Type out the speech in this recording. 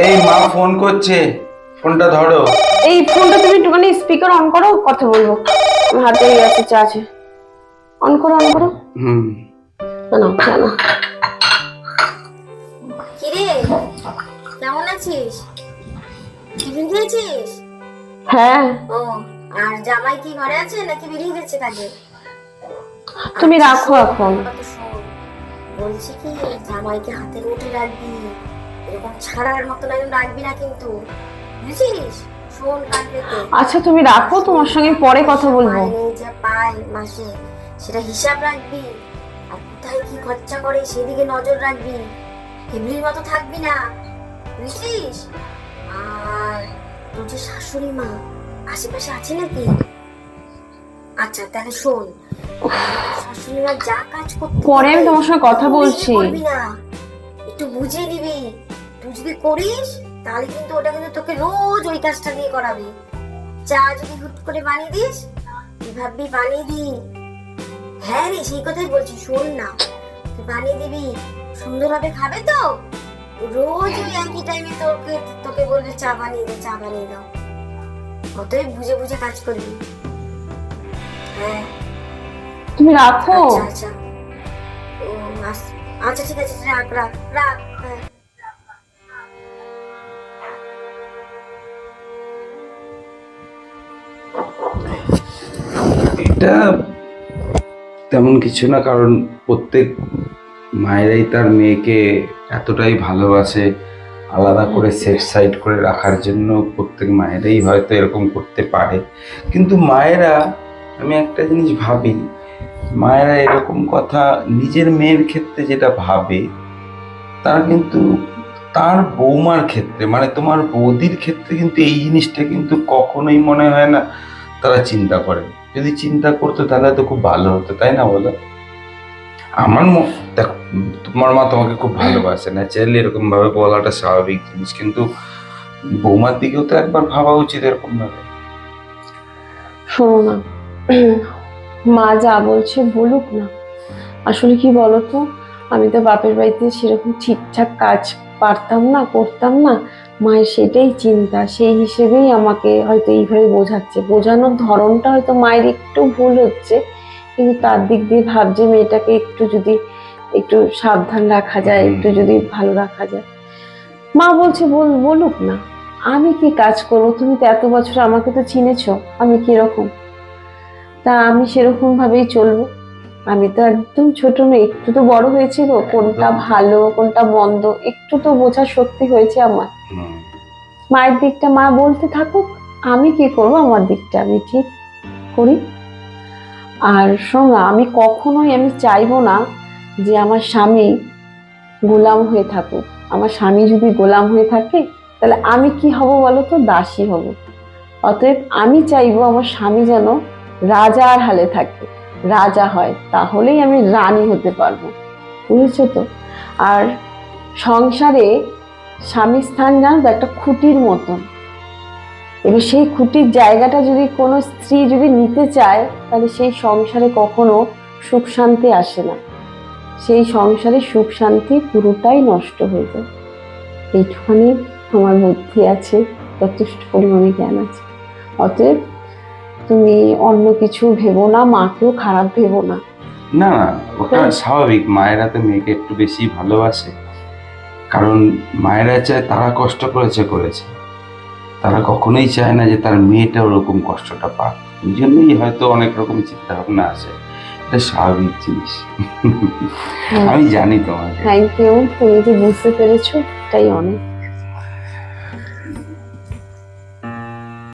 এই মা ফোন করছে। ফোনটা ধরো। এই ফোনটা তুমি একটুখানি স্পিকার অন করো কথা বলব। আমার হাতেই আছে চা আছে। অন করো অন করো। হুম। না না কিরে কেমন আছিস? টিফিন খেয়েছিস? হ্যাঁ। ও আর জামাই কি ঘরে আছে নাকি বেরিয়ে গেছে কাজে তুমি রাখো এখন। বলছি কি জামাইকে হাতে মুঠে রাখবি। এরকম ছাড়ার মতন একদম রাখবি না কিন্তু। বুঝিস শোন কান পেতে আচ্ছা তুমি রাখো তোমার সঙ্গে পরে কথা বলব। যা পায় মাসে সেটা হিসাব রাখবি। আর কোথায় কি খরচা করে সেদিকে নজর রাখবি। ফ্যামিলির মতো থাকবি না। বুঝলিস আর তোর যে শাশুড়ি মা আশেপাশে আছে নাকি? আচ্ছা তাহলে শোন। শাশুড়ি মা যা কাজ করতে পরে আমি তোমার সঙ্গে কথা বলছি। একটু বুঝে নিবি তুই যদি করিস তাহলে কিন্তু ওটা কিন্তু তোকে রোজ ওই কাজটা দিয়ে করাবে। চা যদি হুট করে বানিয়ে দিস তুই ভাববি বানিয়ে দি হ্যাঁ রে সেই কথাই বলছি শোন না। তুই বানিয়ে দিবি সুন্দরভাবে খাবে তো? রোজ ওই একই টাইমে তোকে তোকে বলবে চা বানিয়ে দে চা বানিয়ে দাও। অতএব বুঝে বুঝে কাজ করবি। হ্যাঁ। তুমি রাখো। আচ্ছা আচ্ছা। ও, আচ্ছা ঠিক আছে রাখ রাখ রাখ হ্যাঁ। এটা তেমন কিছু না, কারণ প্রত্যেক মায়েরাই তার মেয়েকে এতটাই ভালোবাসে, আলাদা করে সেফ সাইড করে রাখার জন্য প্রত্যেক মায়েরাই হয়তো এরকম করতে পারে। কিন্তু মায়েরা, আমি একটা জিনিস ভাবি, মায়েরা এরকম কথা নিজের মেয়ের ক্ষেত্রে যেটা ভাবে, তার কিন্তু তার বৌমার ক্ষেত্রে মানে তোমার বৌদির ক্ষেত্রে কিন্তু এই জিনিসটা কিন্তু কখনোই মনে হয় না। তারা চিন্তা করে। যদি চিন্তা করতো তাহলে তো খুব ভালো হতো, তাই না বলো? আমার দেখো, তোমার মা তোমাকে খুব ভালোবাসে। ন্যাচারালি এরকম ভাবে বলাটা স্বাভাবিক জিনিস, কিন্তু বৌমার দিকেও তো একবার ভাবা উচিত এরকম ভাবে শোনো না, মা যা বলছে বলুক না। আসলে কি বলতো আমি তো বাপের বাড়িতে সেরকম ঠিকঠাক কাজ পারতাম না, করতাম না। মায়ের সেটাই চিন্তা সেই হিসেবেই আমাকে হয়তো এইভাবে বোঝাচ্ছে। বোঝানোর ধরনটা হয়তো মায়ের একটু ভুল হচ্ছে কিন্তু তার দিক দিয়ে ভাবছে মেয়েটাকে একটু যদি একটু সাবধান রাখা যায় একটু যদি ভালো রাখা যায়। মা বলছে বল বলুক না। আমি কি কাজ করব? তুমি তো এত বছর আমাকে তো চিনেছ আমি কীরকম? তা আমি সেরকম ভাবেই চলবো। আমি তো একদম ছোট মেয়ে একটু তো বড় হয়েছিল কোনটা ভালো কোনটা মন্দ একটু তো বোঝার শক্তি হয়েছে আমার। মায়ের দিকটা মা বলতে থাকুক, আমি কি করব আমার দিকটা? আমি ঠিক করি? আর শোনো, আমি কখনোই আমি চাইব না যে আমার স্বামী গোলাম হয়ে থাকুক। আমার স্বামী যদি গোলাম হয়ে থাকে, তাহলে আমি কি হব বলো তো দাসী হব। অতএব আমি চাইব আমার স্বামী যেন রাজার হালে থাকে, রাজা হয়, তাহলেই আমি রানী হতে পারব। বুঝেছ তো? আর সংসারে স্বামী স্থান জানো তো, একটা খুঁটির মতন এবার সেই খুঁটির জায়গাটা যদি কোনো স্ত্রী যদি নিতে চায়, তাহলে সেই সংসারে কখনো সুখ শান্তি আসে না। সেই সংসারে সুখ শান্তি পুরোটাই নষ্ট হয়ে যায়। এইটুখানি আমার বুদ্ধি আছে, যথেষ্ট পরিমাণে জ্ঞান আছে। অতএব তুমি অন্য কিছু ভেবো না, মাকেও খারাপ ভেবো না না, ওটা স্বাভাবিক। মায়েরা তো মেয়েকে একটু বেশি ভালোবাসে। কারণ মায়েরা চায় তারা কষ্ট করেছে করেছে। তারা কখনোই চায় না যে তার মেয়েটা ওরকম কষ্টটা পাক। এই জন্যই হয়তো অনেক রকম চিন্তা ভাবনা আসে এটা স্বাভাবিক জিনিস। আমি জানি তোমাকে। থ্যাংক ইউ তুমি যে বুঝতে পেরেছ তাই অনেক।